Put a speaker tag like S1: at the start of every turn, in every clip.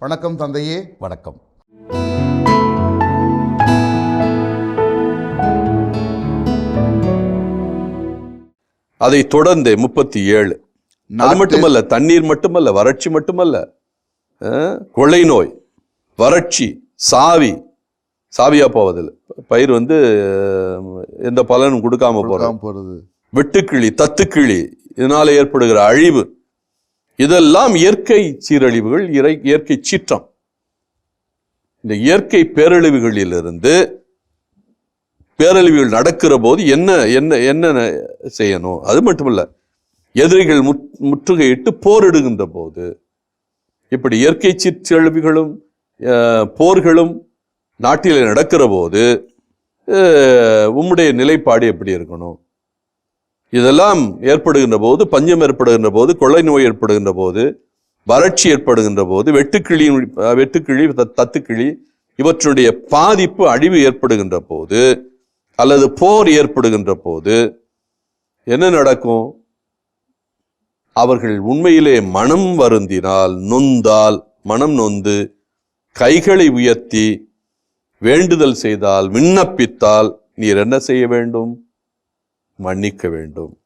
S1: வணக்கம் தந்தையே.
S2: வணக்கம்.
S3: அதை தொடர்ந்து முப்பத்தி ஏழு அது மட்டுமல்ல தண்ணீர் மட்டுமல்ல வறட்சி மட்டுமல்ல கொள்ளை நோய் வறட்சி சாவி சாவியா போவதில்லை. பயிர் வந்து எந்த பலனும் கொடுக்காம
S1: போறது.
S3: வெட்டுக்கிளி தத்துக்கிளி இதனால ஏற்படுகிற அழிவு இதெல்லாம் இயற்கை சீரழிவுகள் இறை இயற்கை சீற்றம். இந்த இயற்கை பேரழிவுகளிலிருந்து பேரழிவுகள் நடக்கிற போது என்ன என்ன என்ன செய்யணும்? அது மட்டுமல்ல எதிரிகள் முற்- முற்றுகையிட்டு போரிடுகின்ற போது இப்படி இயற்கை சீற்றழிவுகளும் போர்களும் நாட்டில் நடக்கிற போது உம்முடைய நிலைப்பாடு எப்படி இருக்கணும்? இதெல்லாம் ஏற்படுகின்ற போது பஞ்சம் ஏற்படுகின்ற போது கொள்ளை நோய் ஏற்படுகின்ற போது வறட்சி ஏற்படுகின்ற போது வெட்டுக்கிளி வெட்டுக்கிளி தத்துக்கிளி இவற்றுடைய பாதிப்பு அழிவு ஏற்படுகின்ற போது அல்லது போர் ஏற்படுகின்ற போது என்ன நடக்கும்? அவர்கள் உண்மையிலே மனம் வருந்தினால் நொந்தால் மனம் நொந்து கைகளை உயர்த்தி வேண்டுதல் செய்தால் விண்ணப்பித்தால் நீர் என்ன செய்ய வேண்டும்? மன்னிக்க வேண்டும்.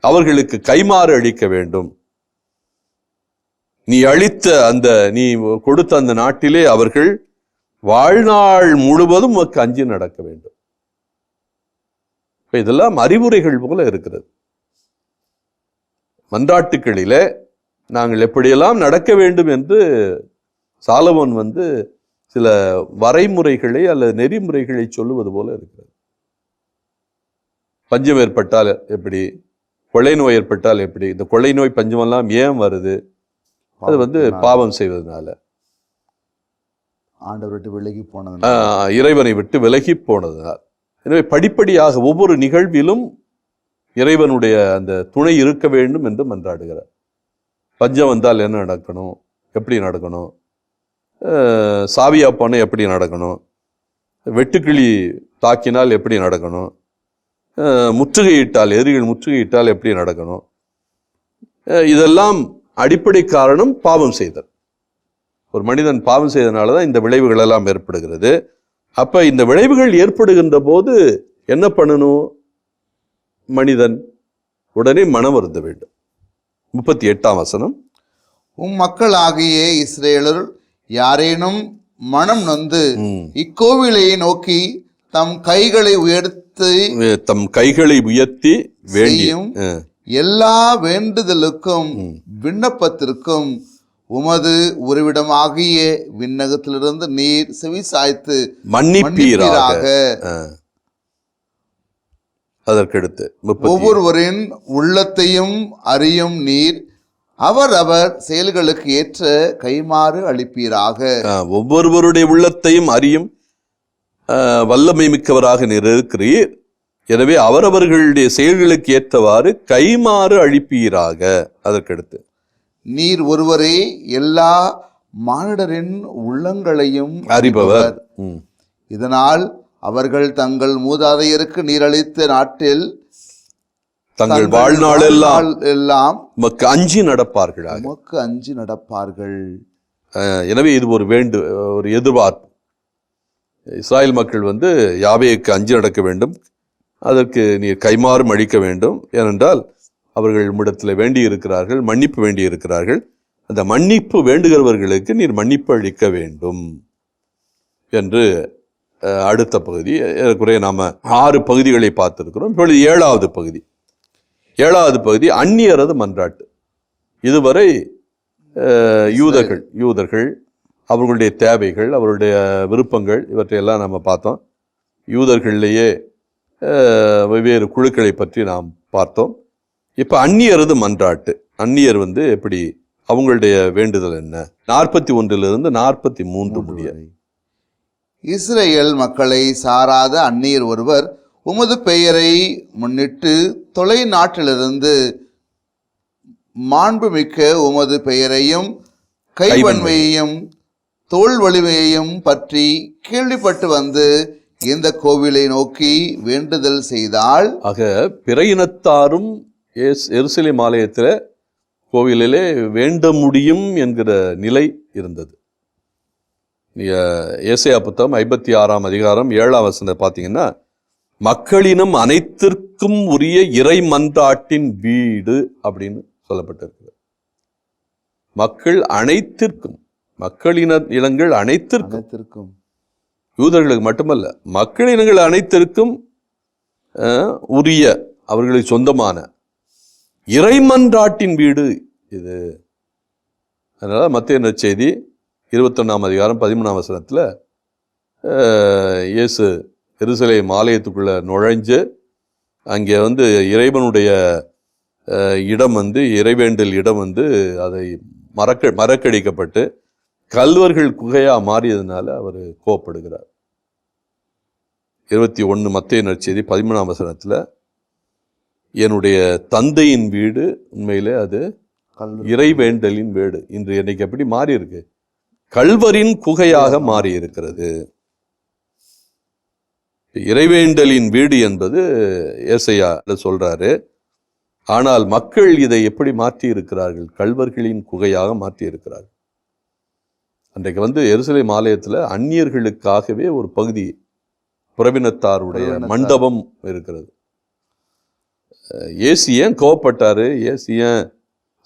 S3: அவர்களுக்கு கைமாறு அளிக்க வேண்டும். நீ அளித்த அந்த நீ கொடுத்த அந்த நாட்டிலே அவர்கள் வாழ்நாள் முழுவதும் உனக்கு அஞ்சு நடக்க வேண்டும். இதெல்லாம் அறிவுரைகள் போல இருக்கிறது. மன்றாட்டுக்களிலே நாங்கள் எப்படியெல்லாம் நடக்க வேண்டும் என்று சாலமோன் வந்து சில வரைமுறைகளை அல்லது நெறிமுறைகளை சொல்லுவது போல இருக்கிறது. பஞ்சம் ஏற்பட்டால் எப்படி? கொள்ளை நோய் ஏற்பட்டால் எப்படி? இந்த கொள்ளை நோய் பஞ்சமெல்லாம் ஏன் வருது? அது வந்து பாவம் செய்வதனால.
S1: ஆண்டவர் விட்டு விலகி போனது
S3: இறைவனை விட்டு விலகி போனதனால். எனவே படிப்படியாக ஒவ்வொரு நிகழ்விலும் இறைவனுடைய அந்த துணை இருக்க வேண்டும் என்று மன்றாடுகிறார். பஞ்சம் வந்தால் என்ன நடக்கணும்? எப்படி நடக்கணும்? சாவியா போன எப்படி நடக்கணும்? வெட்டுக்கிளி தாக்கினால் எப்படி நடக்கணும்? முற்றுகையிட்டால் எதிரிகள் முற்றுகையிட்டால் எப்படி நடக்கணும்? இதெல்லாம் அடிப்படை காரணம் பாவம் செய்தல். ஒரு மனிதன் பாவம் செய்தனால தான் இந்த விளைவுகள் எல்லாம் ஏற்படுகிறது. அப்ப இந்த விளைவுகள் ஏற்படுகின்ற போது என்ன பண்ணணும்? மனிதன் உடனே மனம் வருந்த வேண்டும். முப்பத்தி எட்டாம் வசனம்.
S1: உம் மக்களாகிய இஸ்ரேலர் யாரேனும் மனம் நொந்து
S3: ம்.
S1: இக்கோவிலை நோக்கி தம் கைகளை உயர்த்தி
S3: தம் கைகளை உயர்த்தி வேண்டி
S1: செய்யும்
S3: அஹ்,
S1: எல்லா வேண்டுதலுக்கும் விண்ணப்பத்திற்கும் உமது உறவிடமாகிய விண்ணகத்திலிருந்து நீர் செவி சாய்த்து
S3: மன்னிப்பீராக. அதற்கடுத்து
S1: ஒவ்வொருவரின் உள்ளத்தையும் அறியும் நீர் அவர் அவர் செயல்களுக்கு ஏற்ற கைமாறு அளிப்பீராக.
S3: ஒவ்வொருவருடைய உள்ளத்தையும் அறியும் வல்லமை மிக்கவராக நீர் இருக்கிறீர். எனவே அவரவர்களுடைய செயல்களுக்கு ஏற்றவாறு கைமாறு அழிப்பீராக. அதற்கடுத்து.
S1: நீர் ஒருவரே எல்லா மானிடரின் உள்ளங்களையும்
S3: அறிபவர்.
S1: இதனால் அவர்கள் தங்கள் மூதாதையருக்கு நீரளித்த நாட்டில்
S3: தங்கள்
S1: வாழ்நாள் எல்லாம்
S3: உமக்கு அஞ்சி நடப்பார்களாக.
S1: உமக்கு அஞ்சி நடப்பார்கள்.
S3: எனவே இது ஒரு வேண்டு ஒரு எதிர்பார்ப்பு. இஸ்ராயல் மக்கள் வந்து யாவேக்கு அஞ்சு நடக்க வேண்டும் அதற்கு நீர் கைமாறும் அளிக்க வேண்டும். ஏனென்றால் அவர்கள் உம்மிடத்தில் வேண்டி இருக்கிறார்கள் மன்னிப்பு வேண்டி இருக்கிறார்கள் அந்த மன்னிப்பு வேண்டுகிறவர்களுக்கு நீர் மன்னிப்பு அளிக்க வேண்டும் என்று அடுத்த பகுதி ஏறக்குறைய நாம் ஆறு பகுதிகளை பார்த்துருக்கிறோம். இப்பொழுது ஏழாவது பகுதி. ஏழாவது பகுதி அந்நியரது மன்றாட்டு. இதுவரை யூதர்கள் யூதர்கள் அவர்களுடைய தேவைகள் அவருடைய விருப்பங்கள் இவற்றையெல்லாம் நம்ம பார்த்தோம். யூதர்களிலேயே வெவ்வேறு குழுக்களை பற்றி நாம் பார்த்தோம். இப்போ அந்நியரது மன்றாட்டு. அந்நியர் வந்து எப்படி அவங்களுடைய வேண்டுதல் என்ன? நாற்பத்தி ஒன்றிலிருந்து நாற்பத்தி மூன்று முடிய.
S1: இஸ்ரேல் மக்களை சாராத அந்நியர் ஒருவர் உமது பெயரை முன்னிட்டு தொலை நாட்டிலிருந்து மாண்புமிக்க உமது பெயரையும் கைவன்மையையும் தோல் வலிமையையும் பற்றி கேள்விப்பட்டு வந்து இந்த கோவிலை நோக்கி வேண்டுதல் செய்தால்
S3: ஆக பிற இனத்தாரும் எஸ் எருசலேம் ஆலயத்தில் கோவிலிலே வேண்ட முடியும் என்கிற நிலை இருந்தது. ஏசையா புத்தகம் ஐம்பத்தி ஆறாம் அதிகாரம் ஏழாம் வசனத்தை பார்த்தீங்கன்னா மக்களினம் அனைத்திற்கும் உரிய இறை மன்றாட்டின் வீடு அப்படின்னு சொல்லப்பட்டிருக்கு மக்கள் அனைத்திற்கும் மக்களின இனங்கள் அனைத்திற்கும்.
S1: அனைத்திற்கும்.
S3: யூதர்களுக்கு மட்டுமல்ல மக்கள் இனங்கள் அனைத்திற்கும் உரிய அவர்களுக்கு சொந்தமான இறைமன்றாட்டின் வீடு இது. அதனால மத்திய நற்செய்தி இருபத்தொன்னாம் அதிகாரம் பதிமூணாம் வசனத்தில் இயேசு எருசலேம் ஆலயத்துக்குள்ள நுழைஞ்சு அங்கே வந்து இறைவனுடைய இடம் வந்து இறைவேண்டல் இடம் வந்து அதை மறக்க மறக்கடிக்கப்பட்டு கல்வர்கள் குகையா மாறியதுனால அவர் கோவப்படுகிறார். இருபத்தி ஒன்று மத்திய நற்செய்தி பதிமூணாம் வசனத்தில் என்னுடைய தந்தையின் வீடு உண்மையிலே அது இறைவேண்டலின் வீடு. இன்று இன்னைக்கு எப்படி மாறி இருக்கு கல்வரின் குகையாக மாறி இருக்கிறது இறைவேண்டலின் வீடு என்பது ஏசையா சொல்றாரு. ஆனால் மக்கள் இதை எப்படி மாற்றி இருக்கிறார்கள் கல்வர்களின் குகையாக மாற்றி இருக்கிறார்கள் அன்றைக்கு வந்து எருசலேம் ஆலயத்துல அந்நியர்களுக்காகவே ஒரு பகுதி புறவினத்தாருடைய
S1: புறவினத்தார்.
S3: மண்டபம் இருக்கிறது. இயேசு ஏன் கோவப்பட்டாரு? இயேசு ஏன்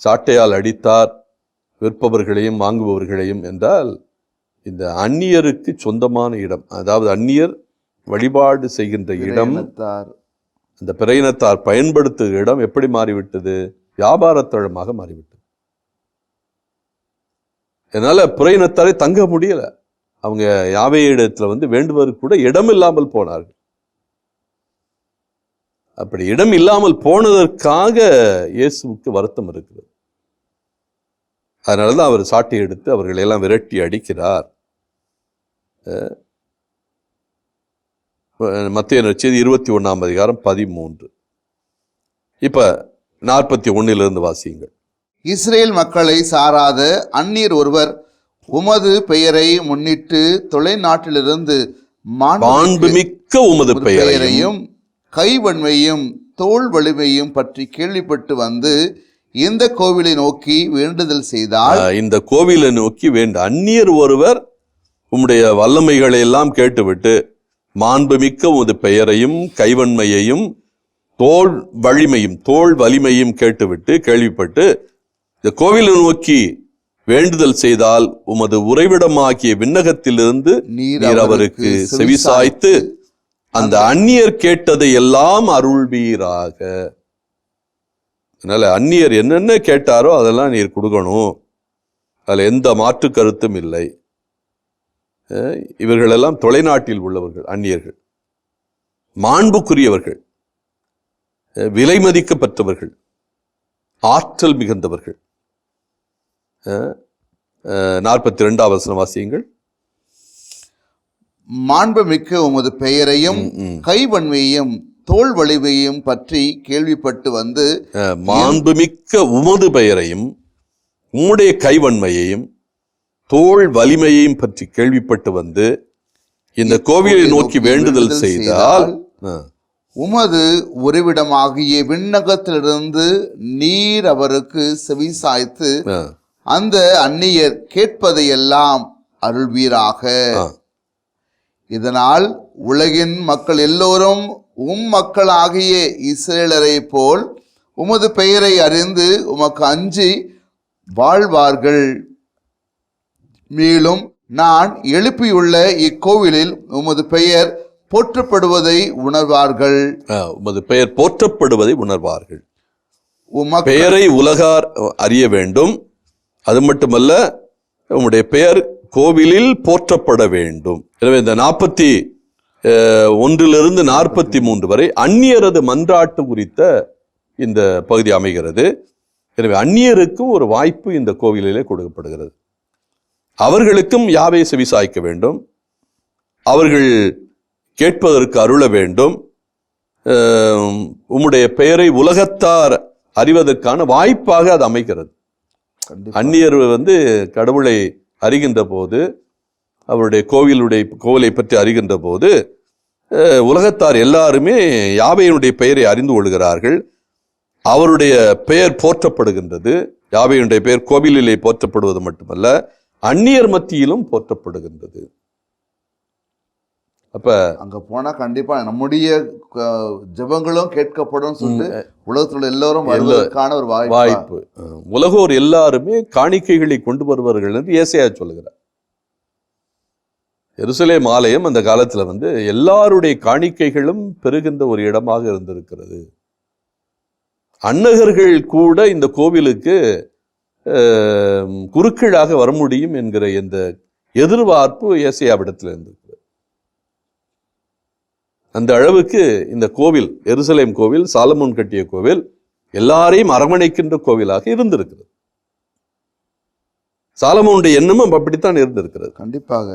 S3: சாட்டையால் அடித்தார்? விற்பவர்களையும் வாங்குபவர்களையும் என்றால் இந்த அந்நியருக்கு சொந்தமான இடம் அதாவது அந்நியர் வழிபாடு செய்கின்ற இடம் அந்த பிறையினத்தார் பயன்படுத்துகிற இடம் எப்படி மாறிவிட்டது? வியாபாரத்தளமாக மாறிவிட்டது. என்னால் புறையினத்தாலே தங்க முடியலை. அவங்க யாவே இடத்துல வந்து வேண்டுவதற்கு கூட இடம் இல்லாமல் போனார்கள். அப்படி இடம் இல்லாமல் போனதற்காக இயேசுவுக்கு வருத்தம் இருக்கிறது. அதனால தான் அவர் சாட்டி எடுத்து அவர்களை எல்லாம் விரட்டி அடிக்கிறார். மத்திய நற்செய்தி இருபத்தி ஒன்றாம் அதிகாரம் பதிமூன்று. இப்போ நாற்பத்தி ஒன்றிலிருந்து வாசியுங்கள்.
S1: இஸ்ரேல் மக்களை சாராத அந்நியர் ஒருவர் உமது பெயரை முன்னிட்டு தொலைநாட்டிலிருந்து மாண்புமிக்க
S3: உமது பெயரையும்
S1: கைவன்மையும் தோல் வலிமையும் பற்றி கேள்விப்பட்டு வந்து இந்த கோவிலை நோக்கி வேண்டுதல் செய்தால்
S3: இந்த கோவிலை நோக்கி வேண்ட அந்நியர் ஒருவர் உம்முடைய வல்லமைகளை எல்லாம் கேட்டுவிட்டு மாண்புமிக்க உமது பெயரையும் கைவன்மையையும் தோல் வலிமையும் தோல் வலிமையும் கேட்டுவிட்டு கேள்விப்பட்டு இந்த கோவிலை நோக்கி வேண்டுதல் செய்தால் உமது உறைவிடமாகிய விண்ணகத்திலிருந்து
S1: நீர்
S3: நீர் அவருக்கு செவிசாய்த்து அந்த அந்நியர் கேட்டதை எல்லாம் அருள்வீராக. அதனால அந்நியர் என்னென்ன கேட்டாரோ அதெல்லாம் நீர் கொடுக்கணும். அதுல எந்த மாற்று கருத்தும் இல்லை. இவர்களெல்லாம் தொலைநாட்டில் உள்ளவர்கள் அந்நியர்கள். மாண்புக்குரியவர்கள். விலை மதிக்கப்பட்டவர்கள் ஆற்றல் மிகுந்தவர்கள். நாற்பத்தி ரெண்டாம் வசனம் வாசியுங்கள்.
S1: மாண்புமிக்க உமது பெயரையும். கைவன்மையையும் தோல் வலிமையும் பற்றி கேள்விப்பட்டு வந்து
S3: மாண்புமிக்க உமது பெயரையும் உம்முடைய கைவன்மையையும் தோள் வலிமையையும் பற்றி கேள்விப்பட்டு வந்து இந்த கோவிலை நோக்கி வேண்டுதல் செய்தால்
S1: உமது உறைவிடமாகிய விண்ணகத்திலிருந்து நீர் அவருக்கு செவிசாய்த்து
S3: அஹ்,
S1: அந்த அந்நியர் கேட்பதையெல்லாம் அருள்வீராக. இதனால் உலகின் மக்கள் எல்லோரும் உம் மக்களாகிய இஸ்ரேலரை போல் உமது பெயரை அறிந்து உமக்கு அஞ்சி வாழ்வார்கள். மேலும் நான் எழுப்பியுள்ள இக்கோவிலில் உமது பெயர் போற்றப்படுவதை உணர்வார்கள்.
S3: உமது பெயர் போற்றப்படுவதை உணர்வார்கள்.
S1: உமக்கு
S3: பெயரை உலகார் அறிய வேண்டும். அது மட்டுமல்ல உம்முடைய பெயர் கோவிலில் போற்றப்பட வேண்டும். எனவே இந்த நாற்பத்தி ஒன்றிலிருந்து நாற்பத்தி மூன்று வரை அந்நியரது மன்றாட்டு குறித்த இந்த பகுதி அமைகிறது. எனவே அந்நியருக்கும் ஒரு வாய்ப்பு இந்த கோவிலிலே கொடுக்கப்படுகிறது. அவர்களுக்கும் யாவை செவிசாய்க்க வேண்டும்? அவர்கள் கேட்பதற்கு அருள வேண்டும். உம்முடைய பெயரை உலகத்தார் அறிவதற்கான வாய்ப்பாக அது அமைகிறது. அந்நியர் வந்து கடவுளை அறிகின்ற போது அவருடைய கோவிலுடைய கோவிலை பற்றி அறிகின்ற போது உலகத்தார் எல்லாருமே யாவையினுடைய பெயரை அறிந்து கொள்கிறார்கள். அவருடைய பெயர் போற்றப்படுகின்றது. யாவையினுடைய பெயர் கோவிலிலே போற்றப்படுவது மட்டுமல்ல அந்நியர் மத்தியிலும் போற்றப்படுகின்றது. அப்ப
S1: அங்க போனா கண்டிப்பா நம்முடைய ஜெபங்களும் கேட்கப்படும் சொல்லிட்டு உலகத்துல எல்லோரும் வருவதற்கான ஒரு வாய்ப்பு?
S3: வாய்ப்பு. உலகோர் எல்லாருமே காணிக்கைகளை கொண்டு வருவார்கள் என்று ஏசையா சொல்லுகிறார். எருசலேம் ஆலயம் அந்த காலத்துல வந்து எல்லாருடைய காணிக்கைகளும் பெறுகின்ற ஒரு இடமாக இருந்திருக்கிறது. அன்னகர்கள் கூட இந்த கோவிலுக்கு அஹ், குருக்களாக வர முடியும் என்கிற இந்த எதிர்பார்ப்பு ஏசையாவிடத்தில் இருந்திருக்கிறது அந்த அளவுக்கு இந்த கோவில் எருசலேம் கோவில் சாலமோன் கட்டிய கோவில் எல்லாரையும் அரவணைக்கின்ற கோவிலாக இருந்திருக்கிறது. சாலமோனுடைய எண்ணமும் அப்படித்தான் இருந்திருக்கிறது.
S1: கண்டிப்பாக.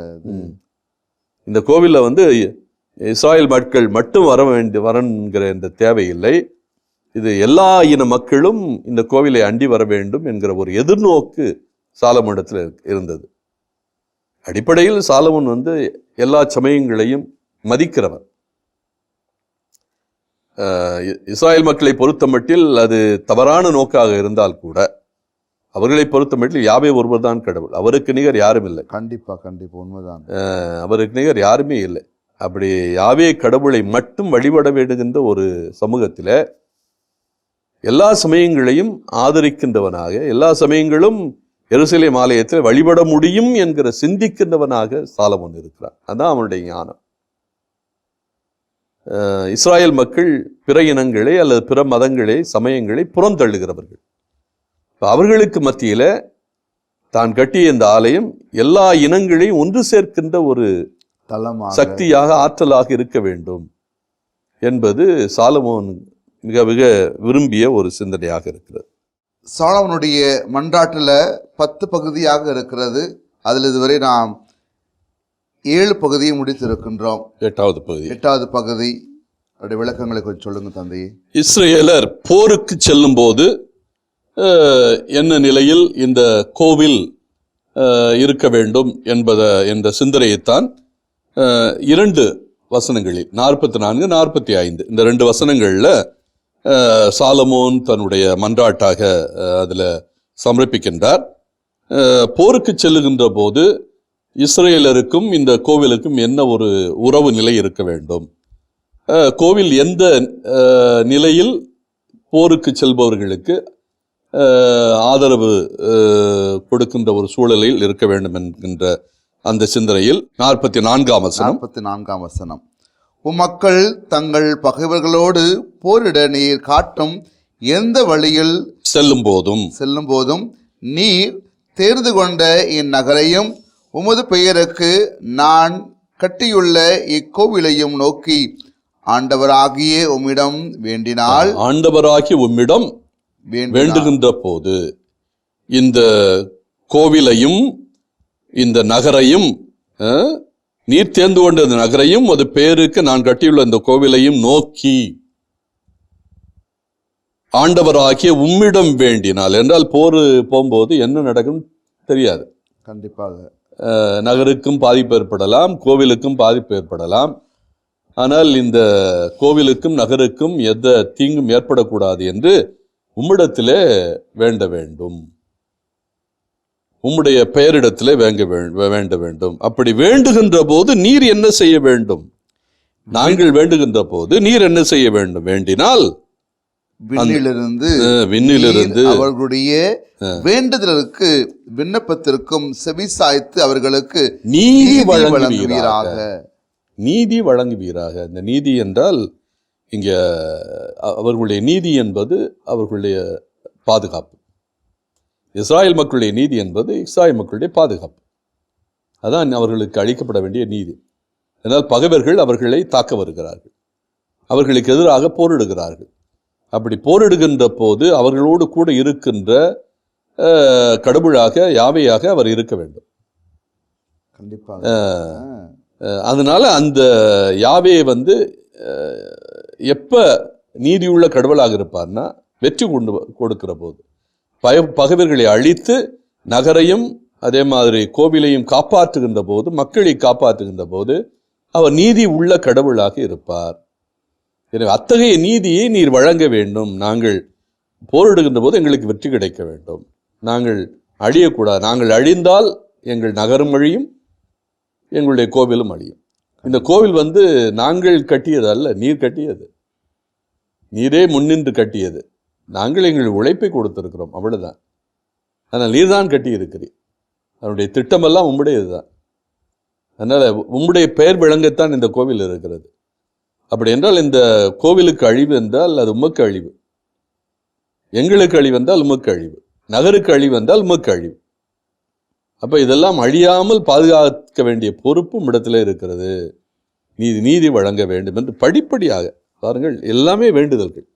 S3: இந்த கோவில்ல வந்து இஸ்ராயல் மக்கள் மட்டும் வர வேண்டிய வரங்கிற இந்த தேவையில்லை. இது எல்லா இன மக்களும் இந்த கோவிலை அண்டி வர வேண்டும் என்கிற ஒரு எதிர்நோக்கு சாலமோனிடத்தில் இருந்தது. அடிப்படையில் சாலமோன் வந்து எல்லா சமயங்களையும் மதிக்கிறவர். இஸ்ராயல் மக்களை பொறுத்தமட்டில் அது தவறான நோக்காக இருந்தால் கூட அவர்களை பொறுத்தமட்டில் யாவே ஒருவர் தான் கடவுள். அவருக்கு நிகர் யாரும் இல்லை.
S1: கண்டிப்பா கண்டிப்பா உண்மைதான்.
S3: அவருக்கு நிகர் யாருமே இல்லை. அப்படி யாவே கடவுளை மட்டும் வழிபட வேண்டுகின்ற ஒரு சமூகத்தில எல்லா சமயங்களையும் ஆதரிக்கின்றவனாக எல்லா சமயங்களும் எருசலேம் ஆலயத்தில் வழிபட முடியும் என்கிற சிந்திக்கின்றவனாக சாலமோன் இருக்கிறான். அதான் அவனுடைய ஞானம். இஸ்ராயல் மக்கள் பிற இனங்களை அல்லது பிற மதங்களை சமயங்களை புறந்தள்ளுகிறவர்கள். இப்ப அவர்களுக்கு மத்தியில தான் கட்டிய இந்த ஆலயம் எல்லா இனங்களையும் ஒன்று சேர்க்கின்ற ஒரு சக்தியாக ஆற்றலாக இருக்க வேண்டும் என்பது சாலமோன் மிக மிக விரும்பிய ஒரு சிந்தனையாக இருக்கிறது.
S1: சாலமனுடைய மன்றாட்டுல பத்து பகுதியாக இருக்கிறது. அதில் இதுவரை நாம் ஏழு பகுதியை முடித்திருக்கின்றோம்.
S3: எட்டாவது பகுதி.
S1: எட்டாவது பகுதி. அவருடைய விளக்கங்களை கொஞ்சம் சொல்லுங்க தந்தையே
S3: இஸ்ரேலர் போருக்கு செல்லும் போது என்ன நிலையில் இந்த கோவில் இருக்க வேண்டும் என்பத என்ற சிந்தனையைத்தான் இரண்டு வசனங்களில் நாற்பத்தி நான்கு நாற்பத்தி ஐந்து இந்த ரெண்டு வசனங்கள்ல சாலமோன் தன்னுடைய மன்றாட்டாக அதுல சமர்ப்பிக்கின்றார். போருக்கு செல்லுகின்ற போது இஸ்ரேலருக்கும் இந்த கோவிலுக்கும் என்ன ஒரு உறவு நிலை இருக்க வேண்டும்? கோவில் எந்த நிலையில் போருக்கு செல்பவர்களுக்கு ஆதரவு கொடுக்கின்ற ஒரு சூழலில் இருக்க வேண்டும் என்கின்ற அந்த சிந்தனையில் நாற்பத்தி நான்காம் வசனம்.
S1: நாற்பத்தி நான்காம் வசனம் உம்மக்கள் தங்கள் பகைவர்களோடு போரிட நீர் காட்டும் எந்த வழியில்
S3: செல்லும் போதும்
S1: செல்லும் போதும் நீர் தேர்ந்து கொண்ட இந்நகரையும் உமது பெயருக்கு நான் கட்டியுள்ள இக்கோவிலையும் நோக்கி ஆண்டவராகிய உம்மிடம் வேண்டினால்
S3: ஆண்டவராகி உம்மிடம் வேண்டுகின்ற போது இந்த கோவிலையும் இந்த நகரையும் நீர் தேர்ந்து கொண்ட இந்த நகரையும் அது பேருக்கு நான் கட்டியுள்ள இந்த கோவிலையும் நோக்கி ஆண்டவராகிய உம்மிடம் வேண்டினால் என்றால் போர் போகும்போது என்ன நடக்கும் தெரியாது.
S1: கண்டிப்பாக.
S3: நகருக்கும் பாதிப்பு ஏற்படலாம் கோவிலுக்கும் பாதிப்பு ஏற்படலாம். ஆனால் இந்த கோவிலுக்கும் நகருக்கும் எந்த தீங்கும் ஏற்படக்கூடாது என்று உம்மிடத்திலே வேண்ட வேண்டும். உம்முடைய பெயரிடத்திலே வேங்க வேண்ட வேண்டும். அப்படி வேண்டுகின்ற போது நீர் என்ன செய்ய வேண்டும்? நாங்கள் வேண்டுகின்ற போது நீர் என்ன செய்ய வேண்டும்? வேண்டினால்
S1: விண்ணிலிருந்து
S3: விண்ணிலிருந்து
S1: அவர்களுடைய வேண்டுதலுக்கு விண்ணப்பத்திற்கும் செவி சாய்த்து அவர்களுக்கு
S3: நீதி வழங்குவீராக. நீதி வழங்குவீராக. இந்த நீதி என்றால் இங்க அவர்களுடைய நீதி என்பது அவர்களுடைய பாதுகாப்பு. இஸ்ராயேல் மக்களுடைய நீதி என்பது இஸ்ராயேல் மக்களுடைய பாதுகாப்பு. அதான் அவர்களுக்கு அளிக்கப்பட வேண்டிய நீதி. என்றால் பகைவர்கள் அவர்களை தாக்க வருகிறார்கள். அவர்களுக்கு எதிராக போரிடுகிறார்கள். அப்படி போரிடுகின்ற போது அவர்களோடு கூட இருக்கின்ற கடவுளாக யாவையாக அவர் இருக்க வேண்டும்.
S1: கண்டிப்பாக
S3: அதனால அந்த யாவே வந்து எப்ப நீதியுள்ள கடவுளாக இருப்பார்னா வெற்றி கொண்டு கொடுக்கிற போது. பய பகைவர்களை அழித்து நகரையும் அதே மாதிரி கோவிலையும் காப்பாற்றுகின்ற போது மக்களை காப்பாற்றுகின்ற போது அவர் நீதி உள்ள கடவுளாக இருப்பார். எனவே அத்தகைய நீதியை நீர் வழங்க வேண்டும். நாங்கள் போரிடுகின்ற போது எங்களுக்கு வெற்றி கிடைக்க வேண்டும். நாங்கள் அழியக்கூடாது. நாங்கள் அழிந்தால் எங்கள் நகரம் அழியும் எங்களுடைய கோவிலும் அழியும். இந்த கோவில் வந்து நாங்கள் கட்டியது அல்ல நீர் கட்டியது. நீரே முன்னின்று கட்டியது. நாங்கள் எங்கள் உழைப்பை கொடுத்திருக்கிறோம் அவ்வளோதான் ஆனால் நீர் தான் கட்டியிருக்கிறீர். அதனுடைய திட்டமெல்லாம் உம்முடையது தான் அதனால் உம்முடைய பெயர் விளங்கத்தான் இந்த கோவில் இருக்கிறது. அப்படி என்றால் இந்த கோவிலுக்கு அழிவு என்றால் அது உமக்கு அழிவு. எங்களுக்கு அழிவு என்றால் உமக்கு அழிவு. நகருக்கு அழிவு என்றால் உமக்கு அழிவு. அப்போ இதெல்லாம் அழியாமல் பாதுகாக்க வேண்டிய பொறுப்பும் இடத்துல இருக்கிறது. நீதி நீதி வழங்க வேண்டும் என்று படிப்படியாக பாருங்கள் எல்லாமே வேண்டுதல்கள்.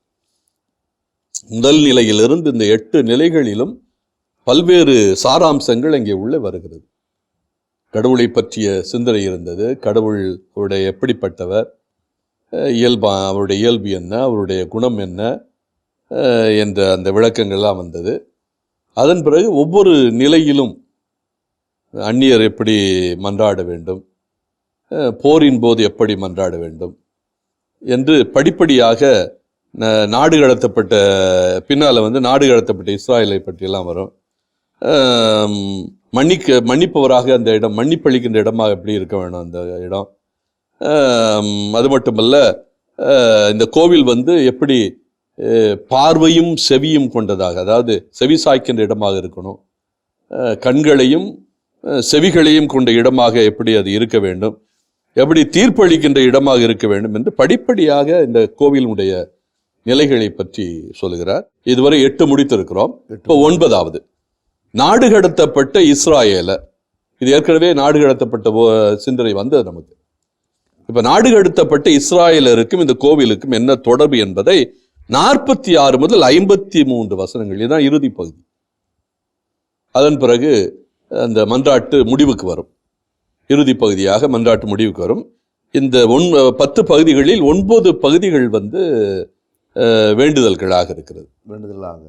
S3: முதல் நிலையிலிருந்து இந்த எட்டு நிலைகளிலும் பல்வேறு சாராம்சங்கள் அங்கே உள்ளே வருகிறது. கடவுளை பற்றிய சிந்தனை இருந்தது. கடவுள் அவருடைய எப்படிப்பட்டவர்? இயல்பா அவருடைய இயல்பு என்ன அவருடைய குணம் என்ன என்ற அந்த விளக்கங்கள்லாம் வந்தது. அதன் பிறகு ஒவ்வொரு நிலையிலும் அந்நியர் எப்படி மன்றாட வேண்டும் போரின் போது எப்படி மன்றாட வேண்டும் என்று படிப்படியாக நாடு கடத்தப்பட்ட பின்னால் வந்து நாடு கடத்தப்பட்ட இஸ்ராயலை பற்றியெல்லாம் வரும். மன்னிக்க மன்னிப்பவராக அந்த இடம் மன்னிப்பளிக்கின்ற இடமாக எப்படி இருக்க வேணும் அந்த இடம்? அது மட்டுமல்ல இந்த கோவில் வந்து எப்படி பார்வையும் செவியும் கொண்டதாக அதாவது செவி சாய்க்கின்ற இடமாக இருக்கணும். கண்களையும் செவிகளையும் கொண்ட இடமாக எப்படி அது இருக்க வேண்டும்? எப்படி தீர்ப்பளிக்கின்ற இடமாக இருக்க வேண்டும் என்று படிப்படியாக இந்த கோவிலுடைய நிலைகளை பற்றி சொல்லுகிறார். இதுவரை எட்டு முடித்திருக்கிறோம். இப்போ ஒன்பதாவது. நாடு கடத்தப்பட்ட இஸ்ராயேல இது ஏற்கனவே நாடு கடத்தப்பட்ட சிந்தனை வந்தது நமக்கு. இப்ப நாடு கடத்தப்பட்ட இஸ்ராயலருக்கும் இந்த கோவிலுக்கும் என்ன தொடர்பு என்பதை நாற்பத்தி ஆறு முதல் ஐம்பத்தி மூன்று வசனங்கள். இதுதான் இறுதி பகுதி. அதன் பிறகு அந்த மன்றாட்டு முடிவுக்கு வரும். இறுதி பகுதியாக மன்றாட்டு முடிவுக்கு வரும். இந்த ஒன் பத்து பகுதிகளில் ஒன்பது பகுதிகள் வந்து வேண்டுதல்களாக இருக்கிறது.
S1: வேண்டுதலாக.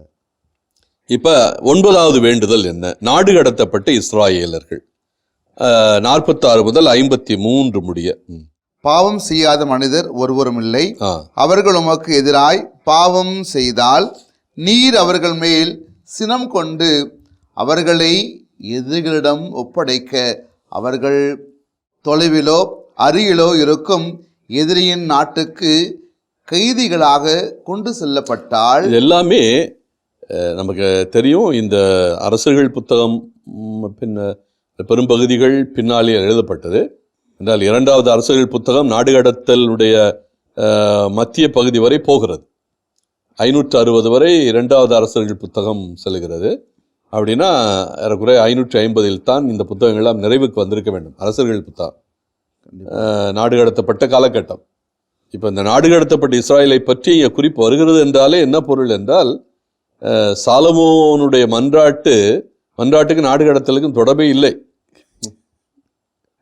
S3: இப்ப ஒன்பதாவது வேண்டுதல் என்ன? நாடு கடத்தப்பட்ட இஸ்ராயேலர்கள் நாற்பத்தாறு முதல் ஐம்பத்தி மூன்று முடிய.
S1: பாவம் செய்யாத மனிதர் ஒருவரும் இல்லை. அவர்கள் உமக்கு எதிராய் பாவம் செய்தால் நீர் அவர்கள் மேல் சினம் கொண்டு அவர்களை எதிரிகளிடம் ஒப்படைக்க அவர்கள் தொலைவிலோ அருகிலோ இருக்கும் எதிரியின் நாட்டுக்கு கைதிகளாக கொண்டு செல்லப்பட்டால்
S3: எல்லாமே நமக்கு தெரியும். இந்த அரசர்கள் புத்தகம் பின்ன பெரும்பகுதிகள் பின்னாலே எழுதப்பட்டது. என்றால் இரண்டாவது அரசர்கள் புத்தகம் நாடு கடத்தலுடைய அஹ், மத்திய பகுதி வரை போகிறது. ஐநூற்று அறுபது வரை இரண்டாவது அரசர்கள் புத்தகம் செல்கிறது. அப்படின்னா ஏறக்குறைய ஐநூற்றி ஐம்பதில் தான் இந்த புத்தகங்கள் எல்லாம் நிறைவுக்கு வந்திருக்க வேண்டும். அரசர்கள் புத்தகம். நாடு கடத்தப்பட்ட காலகட்டம். இப்போ இந்த நாடு கடத்தப்பட்ட இஸ்ராயலை பற்றி இங்கே குறிப்பு வருகிறது என்றாலே என்ன பொருள் என்றால் சாலமோனுடைய மன்றாட்டு மன்றாட்டுக்கு நாடு கடத்தலுக்கும் தொடர்பே இல்லை.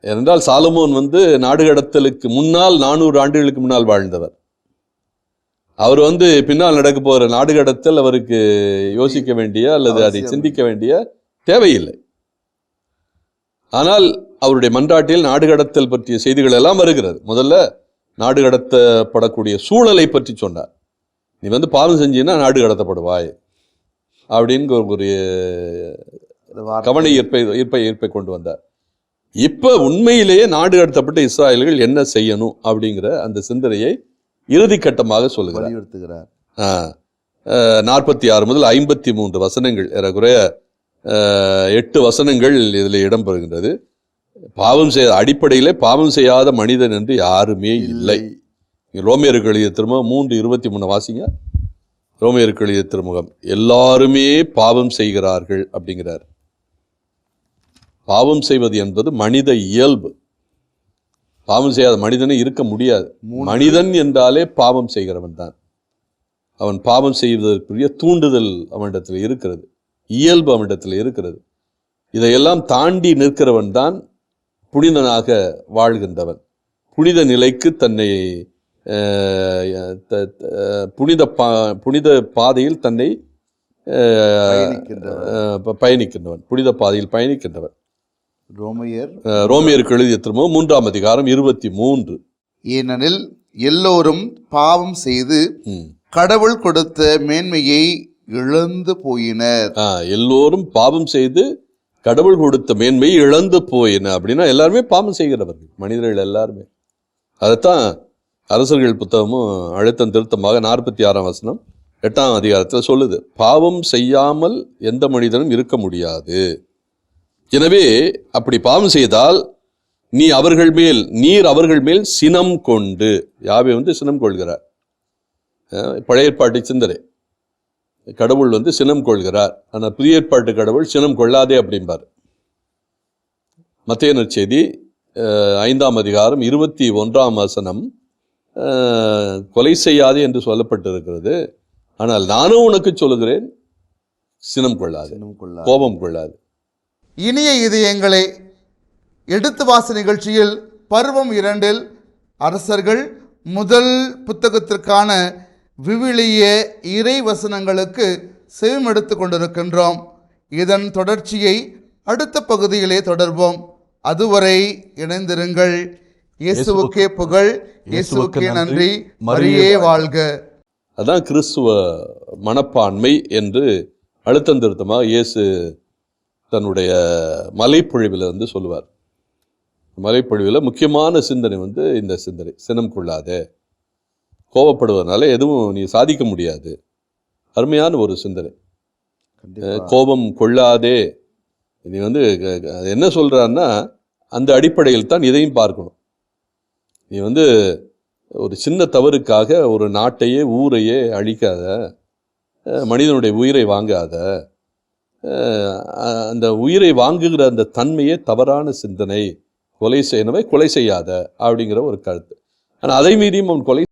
S3: ஏனென்றால் சாலமோன் வந்து நாடு கடத்தலுக்கு முன்னால் நானூறு ஆண்டுகளுக்கு முன்னால் வாழ்ந்தவர். அவர் வந்து பின்னால் நடக்க போகிற நாடு கடத்தல் அவருக்கு யோசிக்க வேண்டிய அல்லது அதை. சிந்திக்க வேண்டிய தேவையில்லை. ஆனால் அவருடைய மன்றாட்டில் நாடு கடத்தல் பற்றிய செய்திகள் எல்லாம் வருகிறது. முதல்ல நாடு கடத்தப்படக்கூடிய சூழலை பற்றி சொன்னார். நீ வந்து பாவம் செஞ்சீன்னா நாடு கடத்தப்படுவாய் அப்படின்னு ஒரு- கவன ஈர்ப்பை ஈர்ப்பை ஈர்ப்பை கொண்டு வந்தார். இப்ப உண்மையிலேயே நாடு கடத்தப்பட்ட இஸ்ராயல்கள் என்ன செய்யணும் அப்படிங்கிற அந்த சிந்தனையை இறுதி கட்டமாக சொல்லுகிறார்.
S1: வலியுறுத்துகிறார்.
S3: நாற்பத்தி ஆறு முதல் ஐம்பத்தி மூன்று வசனங்கள் ஏறக்குறைய எட்டு வசனங்கள் இதில் இடம்பெறுகின்றது. பாவம் செய்ய அடிப்படையிலே பாவம் செய்யாத மனிதன் என்று யாருமே இல்லை. ரோமியருக்கு எழுதிய திருமுகம் மூன்று இருபத்தி மூணு வாசிங்க. ரோமியருக்கு எழுதிய திருமுகம் எல்லாருமே பாவம் செய்கிறார்கள் அப்படிங்கிறார். பாவம் செய்வது என்பது மனித இயல்பு. பாவம் செய்யாத மனிதனே இருக்க முடியாது. மனிதன் என்றாலே பாவம் செய்கிறவன் தான். அவன் பாவம் செய்வதற்குரிய தூண்டுதல் அவனிடத்தில் இருக்கிறது. இயல்பு அவனிடத்தில் இருக்கிறது. இதையெல்லாம் தாண்டி நிற்கிறவன் தான் புனிதனாக வாழ்கின்றவன். புனித நிலைக்கு தன்னை புனித பா புனித பாதையில் தன்னை
S1: பயணிக்கின்றவன்.
S3: புனித பாதையில் பயணிக்கின்றவன்.
S1: ரோமையர்
S3: ரோமியருக்கு எழுதிய திரும்பவும் மூன்றாம் அதிகாரம் இருபத்தி மூன்று
S1: ஏனெனில் எல்லோரும் பாவம் செய்து. கடவுள் கொடுத்த மேன்மையை இழந்து போயினர்.
S3: எல்லோரும் பாவம் செய்து கடவுள் கொடுத்த மேன்மை இழந்து போயின. அப்படின்னா எல்லாருமே பாவம் செய்கிறவர்கள் மனிதர்கள் எல்லாருமே. அதைத்தான் அரசர்கள் புத்தகமும் அழுத்தம் திருத்தமாக நாற்பத்தி ஆறாம் வசனம் எட்டாம் அதிகாரத்தில் சொல்லுது. பாவம் செய்யாமல் எந்த மனிதனும் இருக்க முடியாது. எனவே அப்படி பாவம் செய்தால் நீ அவர்கள் மேல் நீர் அவர்கள் மேல் சினம் கொண்டு. யாவை வந்து சினம் கொள்கிறார். பழைய ஏற்பாட்டு சிந்தனை. கடவுள் வந்து சினம் கொள்கிறார். ஆனால் புதிய ஏற்பாட்டு கடவுள் சினம் கொள்ளாதே அப்படிம்பார். மத்திய நற்செய்தி ஐந்தாம் அதிகாரம் இருபத்தி ஒன்றாம் வசனம். கொலை செய்யாதே என்று சொல்லப்பட்டிருக்கிறது. ஆனால் நானும் உனக்கு சொல்லுகிறேன் சினம் கொள்ளாது. கோபம் கொள்ளாது.
S1: இனிய இதயங்களே எடுத்து வாச நிகழ்ச்சியில் பருவம் இரண்டில் அரசர்கள் முதல் புத்தகத்திற்கான விவிலிய இறை வசனங்களுக்கு செவிமடுத்து கொண்டிருக்கின்றோம். இதன் தொடர்ச்சியை அடுத்த பகுதியிலே தொடர்வோம். அதுவரை இணைந்திருங்கள். இயேசுவுக்கே புகழ். இயேசுவுக்கே நன்றி. மரியே வாழ்க.
S3: அதான் கிறிஸ்துவ மனப்பான்மை என்று அழுத்தம் திருத்தமாக இயேசு தன்னுடைய மலைப்பொழிவில் வந்து சொல்லுவார். மலைப்பொழிவில் முக்கியமான சிந்தனை வந்து இந்த சிந்தனை சினம் கொள்ளாதே. கோபப்படுவதனால எதுவும் நீ சாதிக்க முடியாது. அருமையான ஒரு சிந்தனை. கோபம் கொள்ளாதே. நீ வந்து என்ன சொல்றான்னா அந்த அடிப்படையில் தான் இதையும் பார்க்கணும். நீ வந்து ஒரு சின்ன தவறுக்காக ஒரு நாட்டையே ஊரையே அழிக்காத மனிதனுடைய உயிரை வாங்காத அந்த உயிரை வாங்குகிற அந்த தன்மையே தவறான சிந்தனை. கொலை செய்யணவை கொலை செய்யாத அப்படிங்கிற ஒரு கருத்து. ஆனால் அதை மீறியும் அவன் கொலை